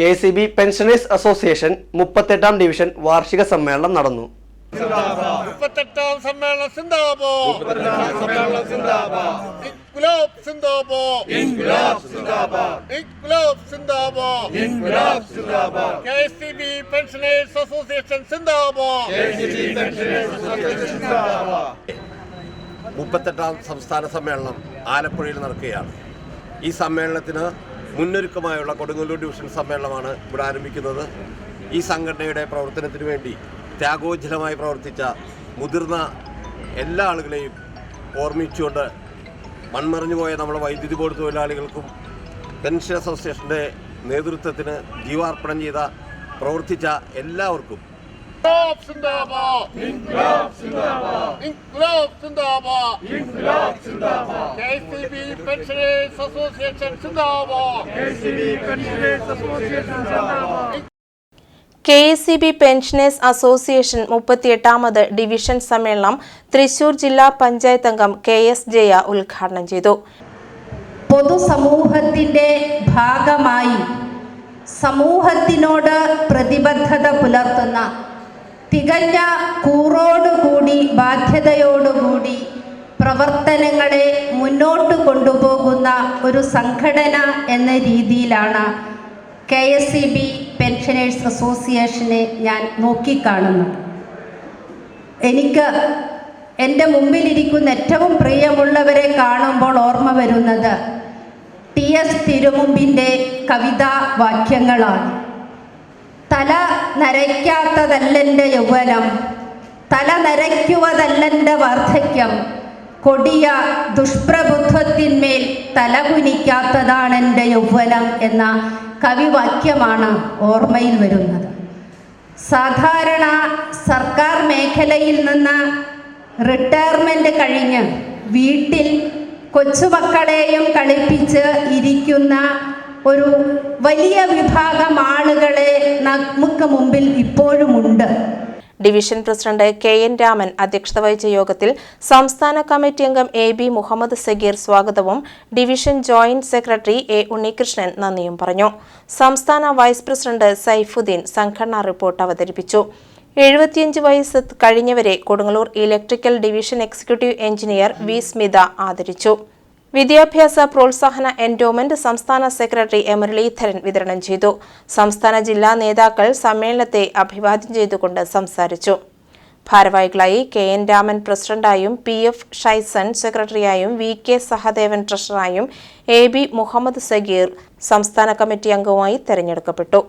K C B pensioners association മുപ്പത്തെട്ടാം division വാർഷിക സമ്മേളനം നടന്നു. മുപ്പത്തെട്ടാം സമ്മേളനം പെൻഷനേഴ്സ് അസോസിയേഷൻ സംസ്ഥാന സമ്മേളനം ആലപ്പുഴയിൽ നടക്കുകയാണ്. ഈ സമ്മേളനത്തിന് മുന്നൊരുക്കമായുള്ള കൊടുങ്ങല്ലൂർ ഡിവിഷൻ സമ്മേളനമാണ് ഇവിടെ ആരംഭിക്കുന്നത്. ഈ സംഘടനയുടെ പ്രവർത്തനത്തിന് വേണ്ടി ത്യാഗോജ്ജലമായി പ്രവർത്തിച്ച മുതിർന്ന എല്ലാ ആളുകളെയും ഓർമ്മിച്ചുകൊണ്ട് മൺമറിഞ്ഞു പോയ നമ്മുടെ വൈദ്യുതി ബോർഡ് തൊഴിലാളികൾക്കും പെൻഷൻ അസോസിയേഷന്റെ നേതൃത്വത്തിന് ജീവാർപ്പണം ചെയ്ത പ്രവർത്തിച്ച എല്ലാവർക്കും ഇൻകുലാബ് സിന്ദാബോ ഇൻകുലാബ് സിന്ദാബോ K C B pensioners association സിന്ദാബോ K S C B pensioners association മുപ്പത്തിയെട്ടാമത് division സമ്മേളനം തൃശൂർ ജില്ലാ പഞ്ചായത്ത് അംഗം കെ എസ് ജയ ഉദ്ഘാടനം ചെയ്തു. പൊതുസമൂഹത്തിന്റെ ഭാഗമായി സമൂഹത്തിനോട് പ്രതിബദ്ധത പുലർത്തുന്ന തികഞ്ഞ കൂറോടുകൂടി ബാധ്യതയോടുകൂടി പ്രവർത്തനങ്ങളെ മുന്നോട്ട് കൊണ്ടുപോകുന്ന ഒരു സംഘടന എന്ന രീതിയിലാണ് K S C B pensioners അസോസിയേഷനെ ഞാൻ നോക്കിക്കാണുന്നത്. എനിക്ക് എന്റെ മുമ്പിലിരിക്കുന്ന ഏറ്റവും പ്രിയമുള്ളവരെ കാണുമ്പോൾ ഓർമ്മ വരുന്നത് ടി എസ് തിരുമുമ്പിന്റെ കവിതാ വാക്യങ്ങളാണ് തല നരയ്ക്കാത്തതല്ലെന്റെ യൗവനം. തല നരയ്ക്കുവതല്ലെന്റെ വാർദ്ധക്യം. കൊടിയ ദുഷ്പ്രബുദ്ധത്തിന്മേൽ തല കുനിക്കാത്തതാണെന്റെ യൗവനം എന്ന കവിവാക്യമാണ് ഓർമ്മയിൽ വരുന്നത്. സാധാരണ സർക്കാർ മേഖലയിൽ നിന്ന് റിട്ടയർമെന്റ് കഴിഞ്ഞ് വീട്ടിൽ കൊച്ചുമക്കളെയും കളിപ്പിച്ച് ഇരിക്കുന്ന ഒരു വലിയ വിഭാഗം ആളുകളെ നമുക്ക് മുമ്പിൽ ഇപ്പോഴുമുണ്ട്. Division president K N Raman അധ്യക്ഷത വഹിച്ച യോഗത്തിൽ സംസ്ഥാന കമ്മിറ്റി അംഗം എ ബി മുഹമ്മദ് സഗീർ സ്വാഗതവും division joint secretary A Unnikrishnan നന്ദിയും പറഞ്ഞു. സംസ്ഥാന വൈസ് പ്രസിഡന്റ് സൈഫുദ്ദീൻ സംഘടനാ റിപ്പോർട്ട് അവതരിപ്പിച്ചു. എഴുപത്തിയഞ്ച് വയസ്സ് കഴിഞ്ഞവരെ Kodungallur electrical division executive engineer V. Smitha ആദരിച്ചു. വിദ്യാഭ്യാസ പ്രോത്സാഹന എൻഡോമെന്റ് സംസ്ഥാന സെക്രട്ടറി എം മുരളീധരൻ വിതരണം ചെയ്തു. സംസ്ഥാന ജില്ലാ നേതാക്കൾ സമ്മേളനത്തെ അഭിവാദ്യം ചെയ്തുകൊണ്ട് സംസാരിച്ചു. ഭാരവാഹികളായി കെ എൻ രാമൻ പ്രസിഡന്റായും പി എഫ് ഷൈസൺ സെക്രട്ടറിയായും വി കെ സഹദേവൻ ട്രഷറായും എ ബി മുഹമ്മദ് സഗീർ സംസ്ഥാന കമ്മിറ്റി അംഗവുമായി തെരഞ്ഞെടുക്കപ്പെട്ടു.